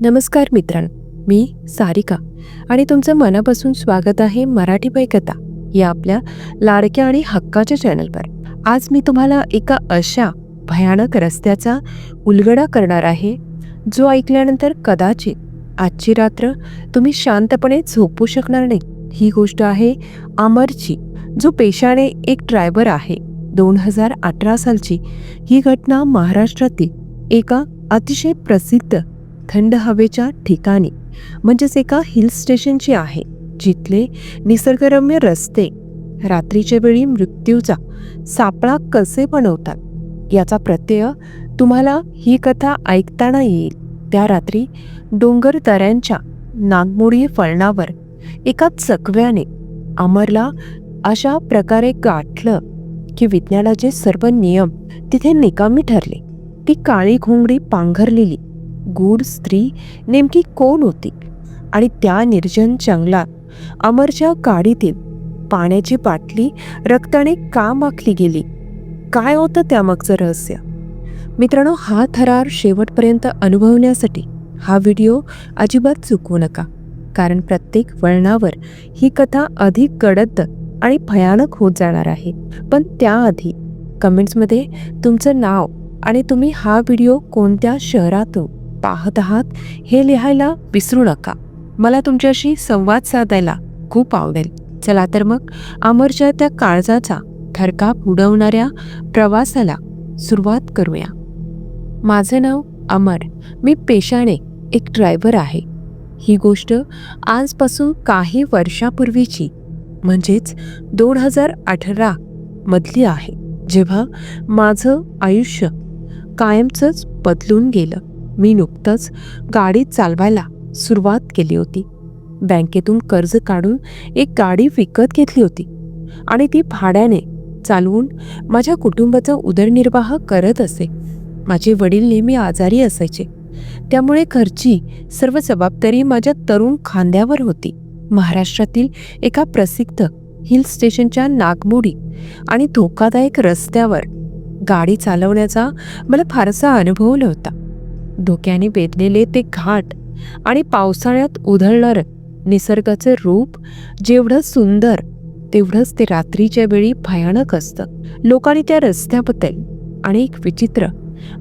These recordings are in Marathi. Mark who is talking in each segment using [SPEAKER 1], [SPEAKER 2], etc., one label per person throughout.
[SPEAKER 1] नमस्कार मित्रांनो मी सारिका आणि तुमचं मनापासून स्वागत आहे मराठी पैकथा या आपल्या लाडक्या आणि हक्काच्या चॅनलवर. आज मी तुम्हाला एका अशा भयानक रस्त्याचा उलगडा करणार आहे जो ऐकल्यानंतर कदाचित आजची रात्र तुम्ही शांतपणे झोपू शकणार नाही. ही गोष्ट आहे अमरची जो पेशाने एक ड्रायव्हर आहे. दोन हजार अठरा सालची ही घटना महाराष्ट्रातील एका अतिशय प्रसिद्ध थंड हवेच्या ठिकाणी म्हणजेच एका हिल स्टेशनची आहे जिथले निसर्गरम्य रस्ते रात्रीच्या वेळी मृत्यूचा सापळा कसे बनवतात याचा प्रत्यय तुम्हाला ही कथा ऐकताना येईल. त्या रात्री डोंगर दऱ्यांच्या नागमोडी फळणावर एका चकव्याने अमरला अशा प्रकारे गाठलं की विज्ञानाचे सर्व नियम तिथे निकामी ठरले. ती काळी घोंगडी पांघरलेली गूढ स्त्री नेमकी कोण होती? आणि त्या निर्जन जंगलात अमरच्या गाडीतील पाण्याची बाटली रक्ताने का माखली गेली? काय होतं त्यामागचं रहस्य? मित्रांनो हा थरार शेवटपर्यंत अनुभवण्यासाठी हा व्हिडिओ अजिबात चुकवू नका. कारण प्रत्येक वळणावर ही कथा अधिक गडद आणि भयानक होत जाणार आहे. पण त्याआधी कमेंट्समध्ये तुमचं नाव आणि तुम्ही हा व्हिडिओ कोणत्या शहरातून पाहत आहात हे लिहायला विसरू नका. मला तुमच्याशी संवाद साधायला खूप आवडेल. चला तर मग अमरच्या त्या काळजाचा थरकाप उडवणाऱ्या प्रवासाला सुरुवात करूया. माझं नाव अमर. मी पेशाने एक ड्रायव्हर आहे. ही गोष्ट आजपासून काही वर्षापूर्वीची म्हणजेच दोन हजार अठरा मधली आहे जेव्हा माझं आयुष्य कायमचंच बदलून गेलं. मी नुकतंच गाडी चालवायला सुरुवात केली होती. बँकेतून कर्ज काढून एक गाडी विकत घेतली होती आणि ती भाड्याने चालवून माझ्या कुटुंबाचा उदरनिर्वाह करत असे. माझे वडील नेहमी आजारी असायचे. त्यामुळे घरची सर्व जबाबदारी माझ्या तरुण खांद्यावर होती. महाराष्ट्रातील एका प्रसिद्ध हिल स्टेशनच्या नागमोडी आणि धोकादायक रस्त्यावर गाडी चालवण्याचा मला फारसा अनुभव नव्हता. धोक्याने वेधलेले ते घाट आणि पावसाळ्यात उधळणारं निसर्गाचं रूप जेवढं सुंदर तेवढंच ते रात्रीच्या वेळी भयानक असतं. लोकांनी त्या रस्त्याबद्दल अनेक विचित्र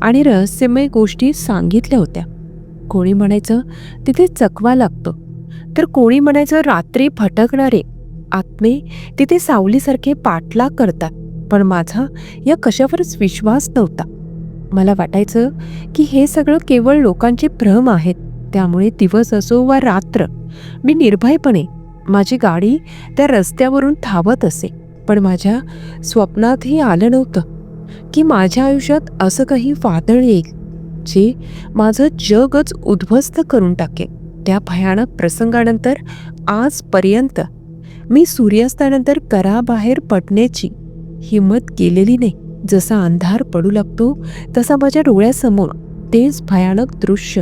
[SPEAKER 1] आणि रहस्यमय गोष्टी सांगितल्या होत्या. कोणी म्हणायचं तिथे चकवा लागतो. तर कोणी म्हणायचं रात्री भटकणारे आत्मे तिथे सावलीसारखे पाठलाग करतात पण माझा या कशावरच विश्वास नव्हता. मला वाटायचं की हे सगळं केवळ लोकांचे भ्रम आहेत. त्यामुळे दिवस असो वा रात्र मी निर्भयपणे माझी गाडी त्या रस्त्यावरून धावत असे. पण माझ्या स्वप्नातही आलं नव्हतं की माझ्या आयुष्यात असं काही वादळ येईल जे माझं जगच उद्ध्वस्त करून टाकेल. त्या भयानक प्रसंगानंतर आजपर्यंत मी सूर्यास्तानंतर कराबाहेर पडण्याची हिंमत केलेली नाही. जसा अंधार पडू लागतो तसा माझ्या डोळ्यासमोर तेच भयानक दृश्य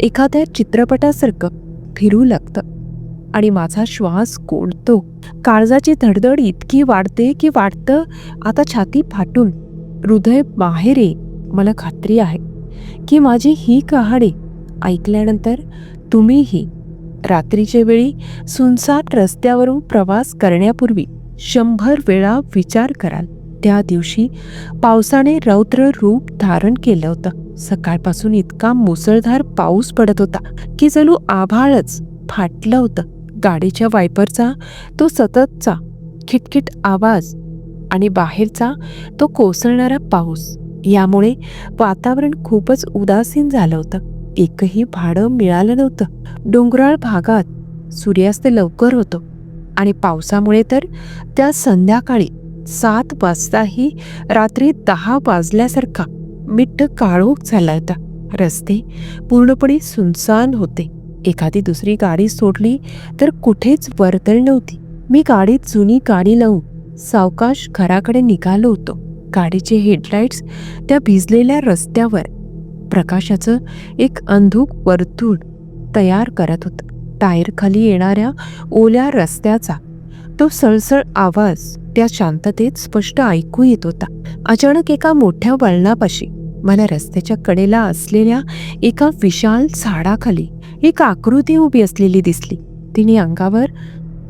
[SPEAKER 1] एखाद्या चित्रपटासारखं फिरू लागतं. आणि माझा श्वास कोंडतो. काळजाची धडधड इतकी वाढते की वाटतं आता छाती फाटून हृदय बाहेर ये मला खात्री आहे की माझी ही कहाणी ऐकल्यानंतर तुम्हीही रात्रीच्या वेळी सुनसाट रस्त्यावरून प्रवास करण्यापूर्वी शंभर वेळा विचार कराल. त्या दिवशी पावसाने रौद्र रूप धारण केलं होतं. सकाळपासून इतका मुसळधार पाऊस पडत होता की जणू आभाळच फाटलं होतं. गाडीच्या वायपरचा तो सततचा खिटखिट आवाज आणि बाहेरचा तो कोसळणारा पाऊस यामुळे वातावरण खूपच उदासीन झालं होतं. एकही भाडं मिळालं नव्हतं. डोंगराळ भागात सूर्यास्त लवकर होतो आणि पावसामुळे तर त्या संध्याकाळी सात वाजताही रात्री दहा वाजल्यासारखा मिठ्ठ काळोख झाला होता. रस्ते पूर्णपणे सुनसान होते. एखादी दुसरी गाडी सोडली तर कुठेच वर्दळ नव्हती. मी गाडीत जुनी गाडी लावून सावकाश घराकडे निघालो होतो. गाडीचे हेडलाईट्स त्या भिजलेल्या रस्त्यावर प्रकाशाचं एक अंधुक वर्तुळ तयार करत होतं. टायरखाली येणाऱ्या ओल्या रस्त्याचा तो सळसळ आवाज त्या शांततेत स्पष्ट ऐकू येत होता. अचानक एका मोठ्या वळणापाशी मला रस्त्याच्या कडेला असलेल्या एका विशाल झाडाखाली एक आकृती उभी असलेली दिसली. तिने अंगावर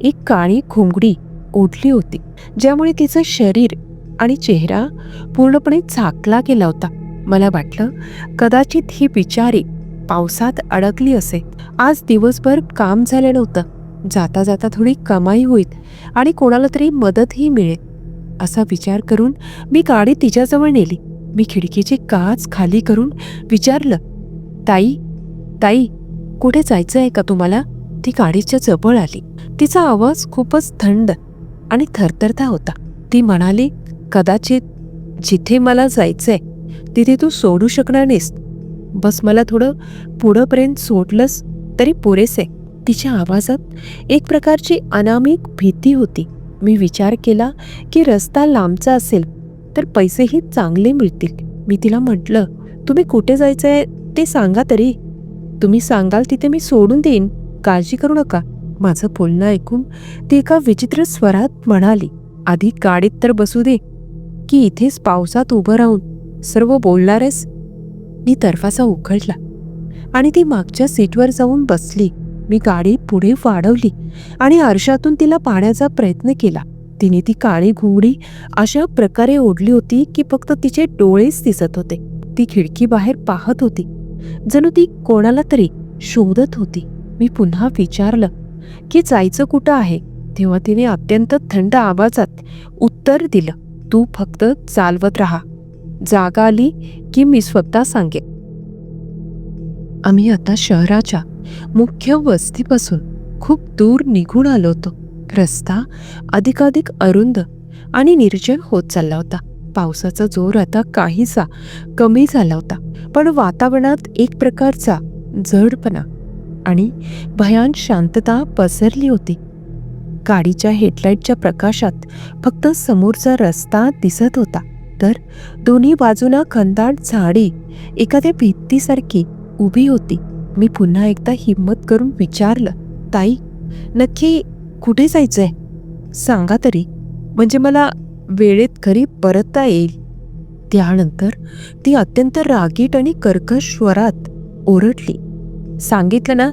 [SPEAKER 1] एक काळी घोंगडी ओढली होती ज्यामुळे तिचं शरीर आणि चेहरा पूर्णपणे झाकला गेला होता. मला वाटलं कदाचित ही बिचारी पावसात अडकली असे आज दिवसभर काम झालं नव्हतं. जाता जाता थोडी कमाई होईल आणि कोणाला तरी मदतही मिळेल. असा विचार करून मी गाडी तिच्याजवळ नेली. मी खिडकीची काच खाली करून विचारलं ताई ताई कुठे जायचं आहे का तुम्हाला? ती गाडीच्या जवळ आली. तिचा आवाज खूपच थंड आणि थरथरता होता. ती म्हणाली कदाचित जिथे मला जायचंय तिथे तू सोडू शकणार नाहीस. बस मला थोडं पुढंपर्यंत सोडलंस तरी पुरेसे. तिच्या आवाजात एक प्रकारची अनामिक भीती होती. मी विचार केला की रस्ता लांबचा असेल तर पैसेही चांगले मिळतील. मी तिला म्हटलं तुम्ही कुठे जायचं आहे ते सांगा तरी. तुम्ही सांगाल तिथे मी सोडून देईन. काळजी करू नका. माझं बोलणं ऐकून ती एका विचित्र स्वरात म्हणाली आधी गाडीत तर बसू दे की इथेच पावसात उभं राहून सर्व बोलणारेस. मी तर्फासा उघडला आणि ती मागच्या सीटवर जाऊन बसली. मी गाडी पुढे वाढवली आणि आरशातून तिला पाहण्याचा प्रयत्न केला. तिने ती काळी घुंगडी अशा प्रकारे ओढली होती की फक्त तिचे डोळेच दिसत होते. ती खिडकी बाहेर पाहत होती. जणू ती कोणाला तरी शोधत होती. मी पुन्हा विचारलं की जायचं कुठं आहे? तेव्हा तिने अत्यंत थंड आवाजात उत्तर दिलं तू फक्त चालवत राहा. जागा आली की मी स्वतः सांगेन. आम्ही आता शहराच्या मुख्य वस्तीपासून खूप दूर निघून आलो होतो. रस्ता अधिकाधिक अरुंद आणि निर्जन होत चालला होता. पावसाचा जोर आता काहीसा कमी झाला होता. पण वातावरणात एक प्रकारचा जडपणा आणि भयान शांतता पसरली होती. गाडीच्या हेडलाईटच्या प्रकाशात फक्त समोरचा रस्ता दिसत होता. तर दोन्ही बाजूला खंदाट झाडी एखाद्या भित्तीसारखी उभी होती. मी पुन्हा एकदा हिम्मत करून विचारलं ताई नक्की कुठे जायचंय? सांगा तरी. म्हणजे मला वेळेत घरी परतता येईल. त्यानंतर ती अत्यंत रागीट आणि कर्कश स्वरात ओरडली. सांगितलं ना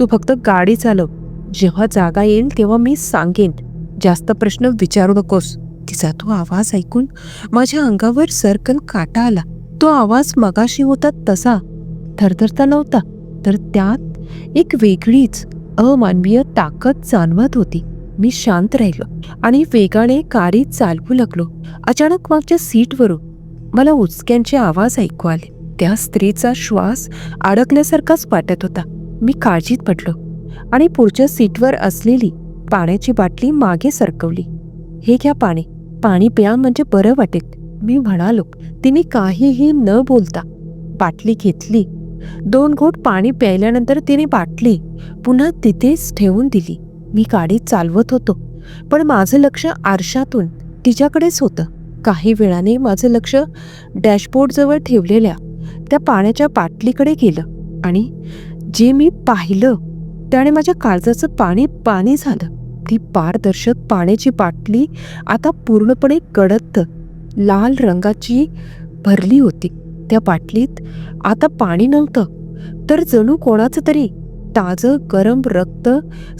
[SPEAKER 1] तू फक्त गाडी चालव. जेव्हा जागा येईल तेव्हा मी सांगेन. जास्त प्रश्न विचारू नकोस. तिचा तो आवाज ऐकून माझ्या अंगावर सर्कल काटा आला. तो आवाज मगाशी होता तसा. थरथरता नव्हता तर त्यात एक वेगळीच अमानवीय ताकद जाणवत होती. मी शांत राहिलो आणि वेगाने कारी चालवू लागलो. अचानक मागच्या सीटवरून मला उचक्यांचे आवाज ऐकू आले. त्या स्त्रीचा श्वास अडकल्यासारखाच वाटत होता. मी काळजीत पडलो आणि पुढच्या सीटवर असलेली पाण्याची बाटली मागे सरकवली. हे घ्या पाणी. पाणी प्या म्हणजे बरं वाटेल. मी म्हणालो तिने काहीही न बोलता बाटली घेतली दोन घोट पाणी प्यायल्यानंतर तिने बाटली पुन्हा तिथेच ठेवून दिली. मी गाडी चालवत होतो पण माझं लक्ष आरशातून तिच्याकडेच होतं. काही वेळाने माझं लक्ष डॅशबोर्डजवळ ठेवलेल्या त्या पाण्याच्या बाटलीकडे गेलं आणि जे मी पाहिलं त्याने माझ्या काळजाचं पाणी पाणी झालं. ती पारदर्शक पाण्याची बाटली आता पूर्णपणे गडद लाल रंगाची भरली होती. त्या बाटलीत आता पाणी नव्हतं तर जणू कोणाचं तरी ताजं गरम रक्त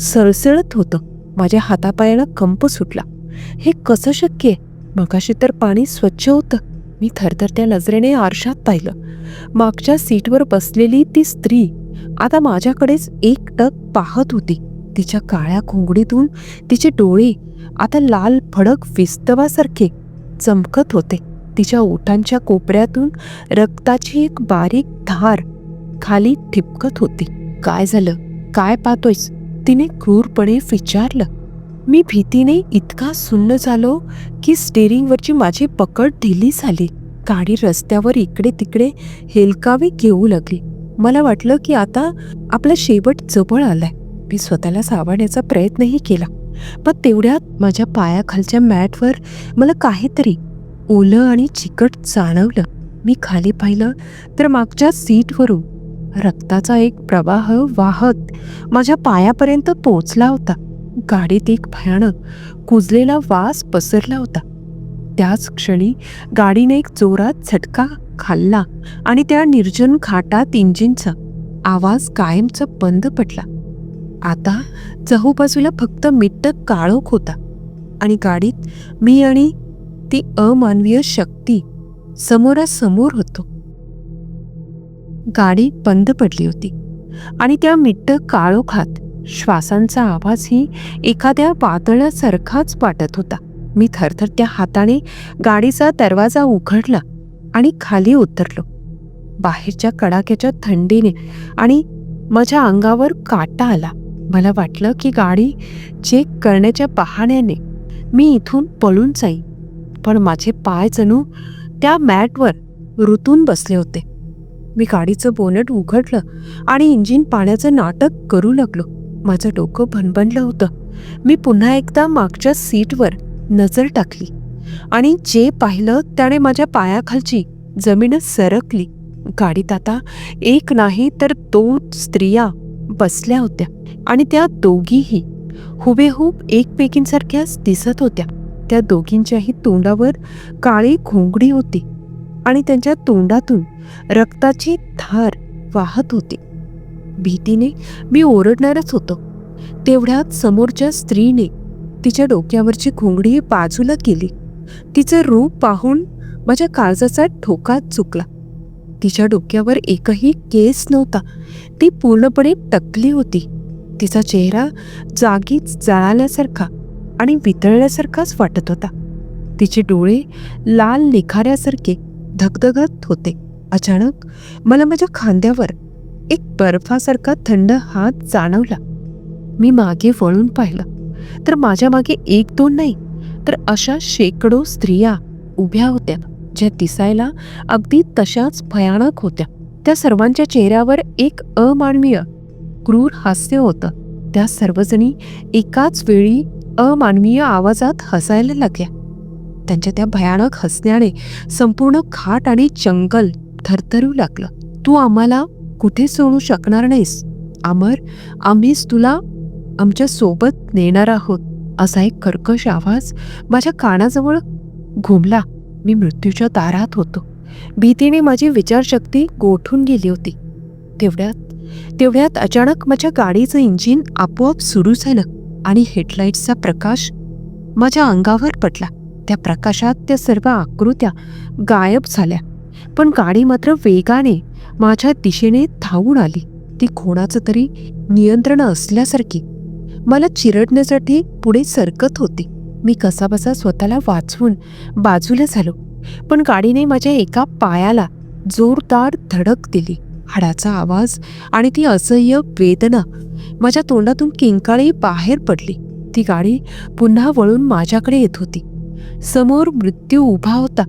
[SPEAKER 1] सळसळत होतं. माझ्या हातापायाला कंप सुटला. हे कसं शक्य आहे? मगाशी तर पाणी स्वच्छ होतं. मी थरथरत्या नजरेने आरशात पाहिलं. मागच्या सीटवर बसलेली ती स्त्री आता माझ्याकडेच एकटक पाहत होती. तिच्या काळ्या घोंगडीतून तिचे डोळे आता लाल फडक विस्तवासारखे चमकत होते. तिच्या ओठांच्या कोपऱ्यातून रक्ताची एक बारीक धार खाली ठिपकत होती. काय झालं? काय पाहतोयस? तिने क्रूरपणे विचारलं. मी भीतीने इतका सुन्न झालो की स्टेरिंगवरची माझी पकड ढिली झाली. गाडी रस्त्यावर इकडे तिकडे हेलकावे घेऊ लागली. मला वाटलं की आता आपला शेवट जवळ आलाय. मी स्वतःला सावरण्याचा प्रयत्नही केला. पण तेवढ्यात माझ्या पायाखालच्या मॅटवर मला काहीतरी ओलं आणि चिकट जाणवलं. मी खाली पाहिलं तर मागच्या सीटवरून रक्ताचा एक प्रवाह वाहत माझ्या पायापर्यंत पोचला होता. गाडीत एक भयानक कुजलेला वास पसरला होता. त्याच क्षणी गाडीने एक जोरात झटका खाल्ला आणि त्या निर्जन खाटात इंजिनचा आवाज कायमचा बंद पडला. आता चहूबाजूला फक्त मिट्ट काळोख होता आणि गाडीत मी आणि ती अमानवीय शक्ती समोरासमोर होतो. गाडी बंद पडली होती आणि त्या मिट्ट काळोखात श्वासांचा आवाजही एखाद्या वादळासारखाच वाटत होता. मी थरथरत्या हाताने गाडीचा दरवाजा उघडला आणि खाली उतरलो. बाहेरच्या कडाक्याच्या थंडीने आणि माझ्या अंगावर काटा आला. मला वाटलं की गाडी चेक करण्याच्या बहाण्याने मी इथून पळून जाईन. पण माझे पाय जणू त्या मॅटवर रुतून बसले होते. मी गाडीचं बोनट उघडलं आणि इंजिन पाण्याचं नाटक करू लागलो. माझं डोकं भनभनलं होतं. मी पुन्हा एकदा मागच्या सीटवर नजर टाकली आणि जे पाहिलं त्याने माझ्या पायाखालची जमीन सरकली. गाडीत आता एक नाही तर दोन स्त्रिया बसल्या होत्या आणि त्या दोघीही हुबेहूब एकमेकींसारख्याच दिसत होत्या. त्या दोघींच्याही तोंडावर काळी घोंगडी होती आणि त्यांच्या तोंडातून रक्ताची धार वाहत होती. भीतीने मी ओरडणारच होतो. तेवढ्यात समोरच्या स्त्रीने तिच्या डोक्यावरची घोंगडी बाजूला केली. तिचं रूप पाहून माझ्या काळजाचा ठोका चुकला. तिच्या डोक्यावर एकही केस नव्हता. ती पूर्णपणे टकली होती. तिचा चेहरा जागीच जळाल्यासारखा आणि वितळल्यासारखाच वाटत होता. तिचे डोळे लाल निखाऱ्यासारखे धगधगत होते. अचानक मला माझ्या खांद्यावर एक बर्फासारखा थंड हात जाणवला. मी मागे वळून पाहिलं. तर माझ्या मागे एक दोन नाही तर अशा शेकडो स्त्रिया उभ्या होत्या ज्या दिसायला अगदी तशाच भयानक होत्या. त्या सर्वांच्या चेहऱ्यावर एक अमानवीय क्रूर हास्य होतं. त्या सर्वजणी एकाच वेळी अमानवीय आवाजात हसायला लागल्या. त्यांच्या त्या भयानक हसण्याने संपूर्ण खाट आणि जंगल थरथरू लागलं. तू आम्हाला कुठे सोडू शकणार नाहीस? अमर आम्हीच तुला आमच्यासोबत नेणार आहोत असा एक कर्कश आवाज माझ्या कानाजवळ घुमला. मी मृत्यूच्या दारात होतो. भीतीने माझी विचारशक्ती गोठून गेली होती. तेवढ्यात तेवढ्यात अचानक माझ्या गाडीचं इंजिन आपोआप सुरू झालं. आणि हेडलाईट्सचा प्रकाश माझ्या अंगावर पडला. त्या प्रकाशात त्या सर्व आकृत्या गायब झाल्या. पण गाडी मात्र वेगाने माझ्या दिशेने धावून आली. ती कोणाचं तरी नियंत्रण असल्यासारखी. मला चिरडण्यासाठी पुढे सरकत होती. मी कसाबसा स्वतःला वाचवून बाजूला झालो. पण गाडीने माझ्या एका पायाला जोरदार धडक दिली. हाडाचा आवाज आणि ती असह्य वेदना माझ्या तोंडातून किंकाळी बाहेर पडली. ती गाडी पुन्हा वळून माझ्याकडे येत होती. समोर मृत्यू उभा होता.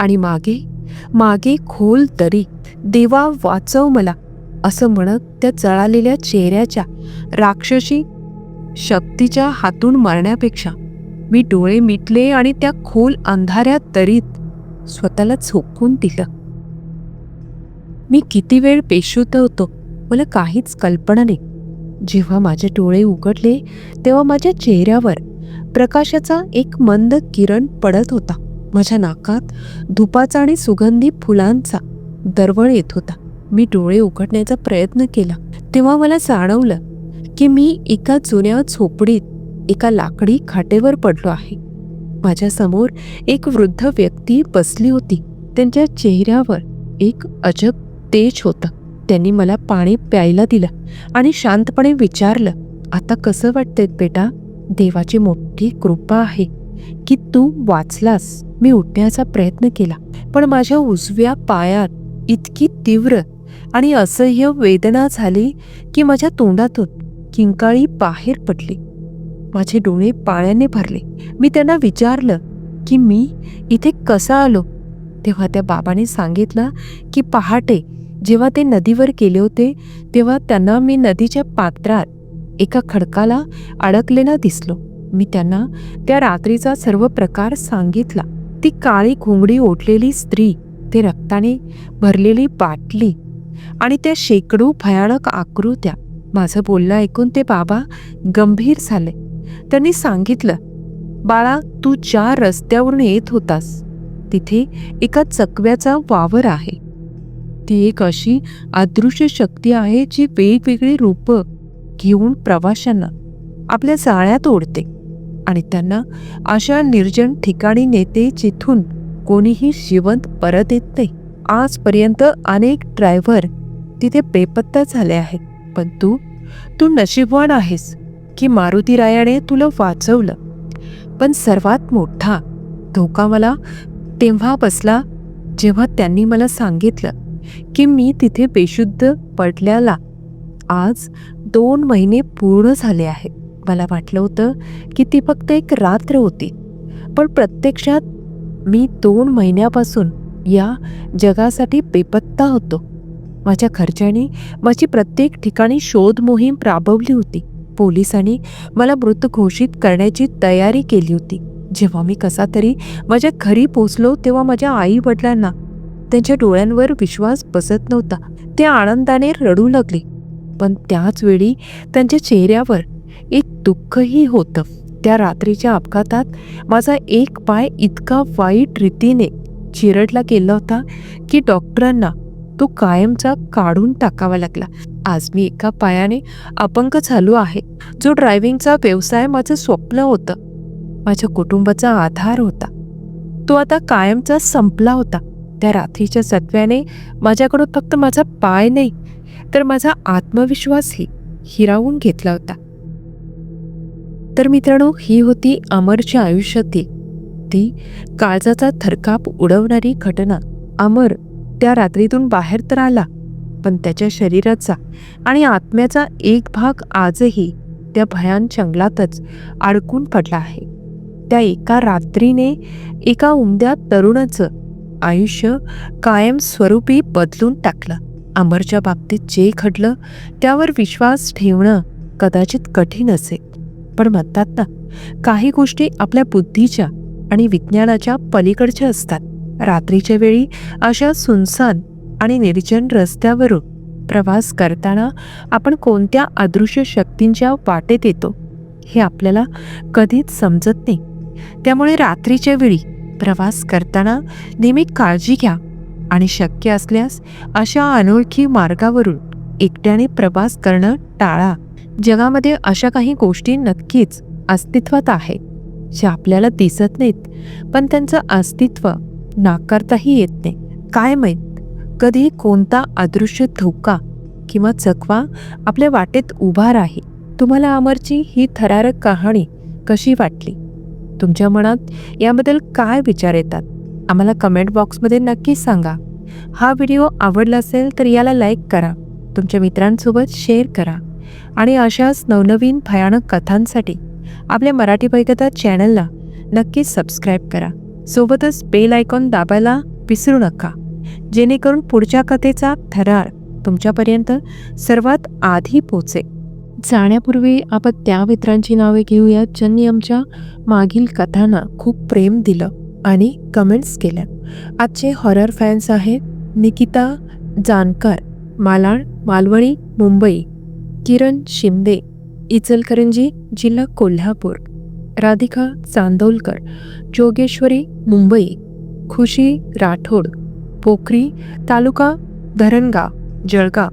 [SPEAKER 1] आणि मागे मागे खोल तरी देवा वाचव मला असं म्हणत त्या जळालेल्या चेहऱ्याच्या राक्षसी शक्तीच्या हातून मरण्यापेक्षा. मी डोळे मिटले आणि त्या खोल अंधाऱ्या तरीत स्वतःला झोकून दिलं. मी किती वेळ बेशुद्ध होतो मला काहीच कल्पना नाही. जेव्हा माझे डोळे उघडले तेव्हा माझ्या चेहऱ्यावर प्रकाशाचा एक मंद किरण पडत होता. माझ्या नाकात धुपाचा आणि सुगंधी फुलांचा दरवळ येत होता. मी डोळे उघडण्याचा प्रयत्न केला. तेव्हा मला जाणवलं की मी एका जुन्या झोपडीत एका लाकडी खाटेवर पडलो आहे. माझ्यासमोर एक वृद्ध व्यक्ती बसली होती. त्यांच्या चेहऱ्यावर एक अजब तेज होतं. त्यांनी मला पाणी प्यायला दिलं आणि शांतपणे विचारलं आता कसं वाटतंय बेटा? देवाची मोठी कृपा आहे की तू वाचलास. मी उठण्याचा प्रयत्न केला पण माझ्या उजव्या पायात इतकी तीव्र आणि असह्य वेदना झाली की माझ्या तोंडातून किंकाळी बाहेर पडली. माझे डोळे पाण्याने भरले. मी त्यांना विचारलं की मी इथे कसा आलो? तेव्हा त्या बाबाने सांगितलं की पहाटे जेव्हा ते नदीवर गेले होते तेव्हा त्यांना मी नदीच्या पात्रात एका खडकाला अडकलेला दिसलो. मी त्यांना त्या रात्रीचा सर्व प्रकार सांगितला. ती काळी घोंगडी ओढलेली स्त्री ते रक्ताने भरलेली बाटली आणि त्या शेकडो भयानक आकृत्या. माझं बोलणं ऐकून ते बाबा गंभीर झाले. त्यांनी सांगितलं बाळा तू ज्या रस्त्यावरून येत होतास तिथे एका चकव्याचा वावर आहे. ती एक अशी अदृश्य शक्ती आहे जी वेगवेगळी रूपं घेऊन प्रवाशांना आपल्या जाळ्यात ओढते. आणि त्यांना अशा निर्जन ठिकाणी नेते जिथून कोणीही जिवंत परत येत नाही. आजपर्यंत अनेक ड्रायव्हर तिथे बेपत्ता झाले आहेत. पण तू तू नशीबवान आहेस की मारुती रायाने तुला वाचवलं. पण सर्वात मोठा धोका मला तेव्हा बसला जेव्हा त्यांनी मला सांगितलं की मी तिथे बेशुद्ध पडल्याला आज दोन महिने पूर्ण झाले आहेत मला वाटलं होतं की ती फक्त एक रात्र होती. पण प्रत्यक्षात मी दोन महिन्यापासून या जगासाठी बेपत्ता होतो. माझ्या घरच्यांनी माझी प्रत्येक ठिकाणी शोध मोहीम राबवली होती. पोलिसांनी मला मृत घोषित करण्याची तयारी केली होती. जेव्हा मी कसा तरी माझ्या घरी पोचलो तेव्हा माझ्या आई वडिलांना त्यांच्या डोळ्यांवर विश्वास बसत नव्हता. ते आनंदाने रडू लागले. पण त्याच वेळी त्यांच्या चेहऱ्यावर एक दुःखही होतं. त्या रात्रीच्या अपघातात माझा एक पाय इतका वाईट रीतीने चिरडला गेला होता की डॉक्टरांना तो कायमचा काढून टाकावा लागला. आज मी एका पायाने अपंग झालो आहे. जो ड्रायव्हिंगचा व्यवसाय माझं स्वप्न होतं. माझ्या कुटुंबाचा आधार होता. तो आता कायमचा संपला होता. त्या रात्रीच्या सत्व्याने माझ्याकडून फक्त माझा पाय नाही तर माझा आत्मविश्वासही हिरावून घेतला होता. तर मित्रांनो ही होती अमरच्या आयुष्यातील ती काळजाचा थरकाप उडवणारी घटना. अमर त्या रात्रीतून बाहेर तर आला पण त्याच्या शरीराचा आणि आत्म्याचा एक भाग आजही त्या भयान जंगलातच अडकून पडला आहे. त्या एका रात्रीने एका उमद्या तरुणाचं आयुष्य कायमस्वरूपी बदलून टाकलं. अमरच्या बाबतीत जे घडलं त्यावर विश्वास ठेवणं कदाचित कठीण असेल. पण म्हणतात ना काही गोष्टी आपल्या बुद्धीच्या आणि विज्ञानाच्या पलीकडच्या असतात. रात्रीच्या वेळी अशा सुनसान आणि निर्जन रस्त्यावरून प्रवास करताना आपण कोणत्या अदृश्य शक्तींच्या वाटेत येतो हे आपल्याला कधीच समजत नाही. त्यामुळे रात्रीच्या वेळी प्रवास करताना नेहमी काळजी घ्या आणि शक्य असल्यास अशा अनोळखी मार्गावरून एकट्याने प्रवास करणं टाळा. जगामध्ये अशा काही गोष्टी नक्कीच अस्तित्वात आहेत ज्या आपल्याला दिसत नाहीत पण त्यांचं अस्तित्व नाकारताही येत नाही. काय माहीत कधी कोणता अदृश्य धोका किंवा चकवा आपल्या वाटेत उभा राही तुम्हाला अमरची ही थरारक कहाणी कशी वाटली? तुमच्या मनात याबद्दल काय विचार येतात? आम्हाला कमेंट बॉक्समध्ये नक्की सांगा. हा व्हिडिओ आवडला असेल तर याला लाईक करा. तुमच्या मित्रांसोबत शेअर करा. आणि अशाच नवनवीन भयानक कथांसाठी आपल्या मराठी पैकथा चॅनलला नक्कीच सबस्क्राईब करा. सोबतच बेल आयकॉन दाबायला विसरू नका. जेणेकरून पुढच्या कथेचा थरार तुमच्यापर्यंत सर्वात आधी पोचेल जाण्यापूर्वी आपण त्या मित्रांची नावे घेऊयात ज्यांनी आमच्या मागील कथांना खूप प्रेम दिलं आणि कमेंट्स केल्या. आजचे हॉरर फॅन्स आहेत निकिता जानकर मालाड मालवणी मुंबई किरण शिंदे इचलकरंजी जिल्हा कोल्हापूर राधिका चांदोलकर जोगेश्वरी मुंबई खुशी राठोड पोखरी तालुका धरणगाव जळगाव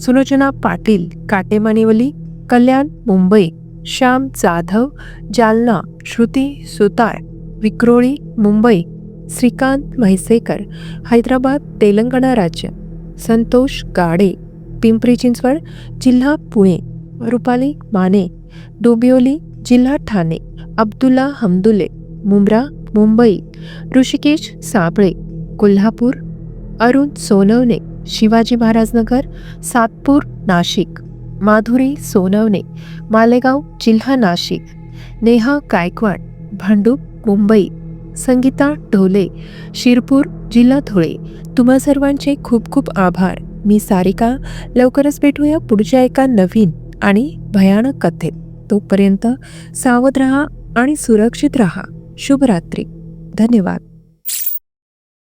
[SPEAKER 1] सुलोचना पाटील काटेमानिवली कल्याण मुंबई श्याम जाधव जालना श्रुती सुतार विक्रोळी मुंबई श्रीकांत म्हैसेकर हैदराबाद तेलंगणा राज्य संतोष गाडे पिंपरी चिंचवड जिल्हा पुणे रुपाली माने डोबिवली जिल्हा ठाणे अब्दुल्ला हमदुले मुंब्रा मुंबई ऋषिकेश साबळे कोल्हापूर अरुण सोनवणे शिवाजी महाराजनगर सातपूर नाशिक. माधुरी सोनवणे. मालेगाव जिल्हा नाशिक. नेहा गायकवाड भांडूप मुंबई. संगीता ढोले शिरपूर जिल्हा धुळे. तुम्हा सर्वांचे खूप खूप आभार. मी सारिका. लवकरच भेटूया पुढच्या एका नवीन आणि भयानक कथेत. तोपर्यंत सावध रहा आणि सुरक्षित रहा. शुभरात्री. धन्यवाद.